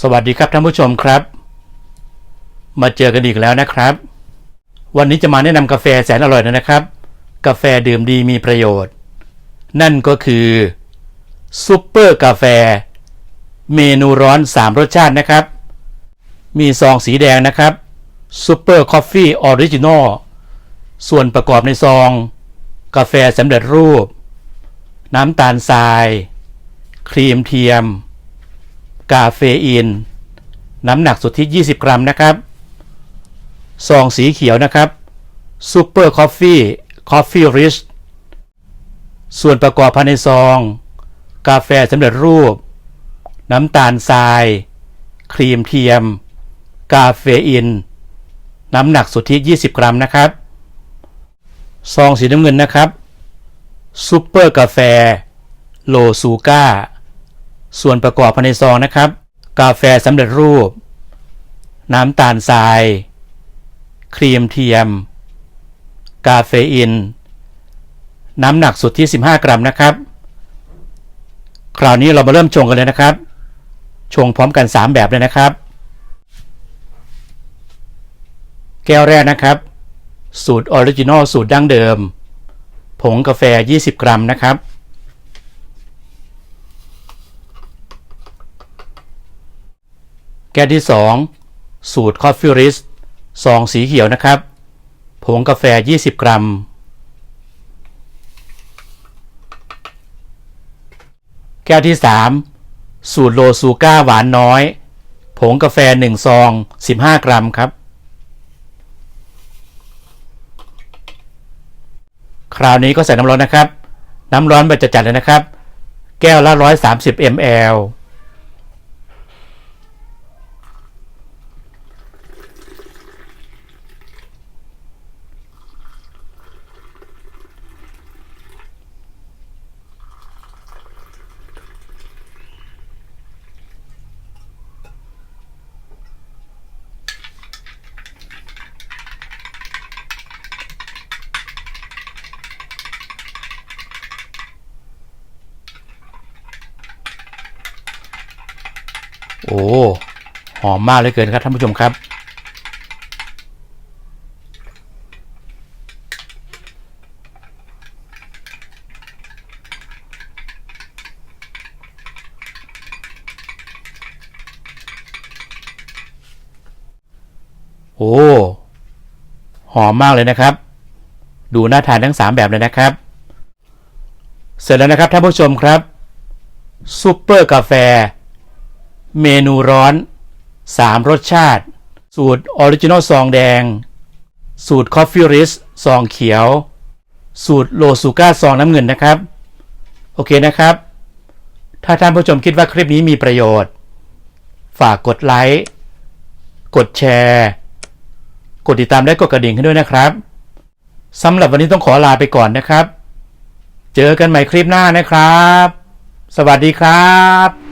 สวัสดีครับท่านผู้ชมครับ มาเจอกันอีกแล้วนะครับ วันนี้จะมาแนะนำกาแฟแสนอร่อยนะครับ กาแฟดื่มดีมีประโยชน์ นั่นก็คือซุปเปอร์กาแฟ เมนูร้อน 3 รสชาตินะครับ มีซองสีแดงนะครับซุปเปอร์คอฟฟี่ออริจินอลส่วนประกอบในซอง กาแฟสำเร็จรูป น้ำตาลทราย ครีมเทียม กาเฟอีน น้ำหนักสุทธิ 20 กรัมนะครับซองสีเขียวนะครับซูเปอร์คอฟฟี่คอฟฟี่ริชส่วนประกอบภายในซอง กาแฟสำเร็จรูป น้ำตาลทราย ครีมเทียม กาเฟอีน น้ำหนักสุทธิ 20 กรัมนะครับ ซองสีน้ำเงินนะครับซูเปอร์กาแฟ โลซูก้า ส่วนประกอบภายในซองนะครับ กาแฟสำเร็จรูป น้ำตาลทราย ครีมเทียม กาเฟอีนน้ำหนักสุดที่ 15 กรัมนะครับ คราวนี้เรามาเริ่มชงกันเลยนะครับ ชงพร้อมกัน 3 แบบเลยนะครับ แก้วแรกนะครับ สูตรออริจินอลสูตรดั้งเดิม ผงกาแฟ 20 กรัมนะครับ แก้วที่ 2 สูตรคอฟฟี่ริสซองสีเขียวนะครับผงกาแฟ 20 กรัม แก้วที่ 3 สูตรโลซูก้าหวานน้อย ผงกาแฟ 1 ซอง 15 กรัมครับ คราวนี้ก็ใส่น้ำร้อนนะครับ น้ำร้อนแบบจัดๆเลยนะครับ แก้วละ 130 ml โอ้หอมมากเลยเกินครับท่านผู้ชมครับ โอ้หอมมากเลยนะครับ ดูน่าทานทั้ง 3 แบบเลยนะครับ เสร็จแล้วนะครับท่านผู้ชมครับซุปเปอร์กาแฟ เมนูร้อน 3 รสชาติ สูตรออริจินอลซองแดง สูตรคอฟฟี่ริสซองเขียว สูตรโลซูก้าซองน้ำเงินนะครับ โอเคนะครับ ถ้าท่านผู้ชมคิดว่าคลิปนี้มีประโยชน์ ฝากกดไลค์ กดแชร์ กดติดตามและกดกระดิ่งให้ด้วยนะครับสำหรับวันนี้ต้องขอลาไปก่อนนะครับ เจอกันใหม่คลิปหน้านะครับ สวัสดีครับ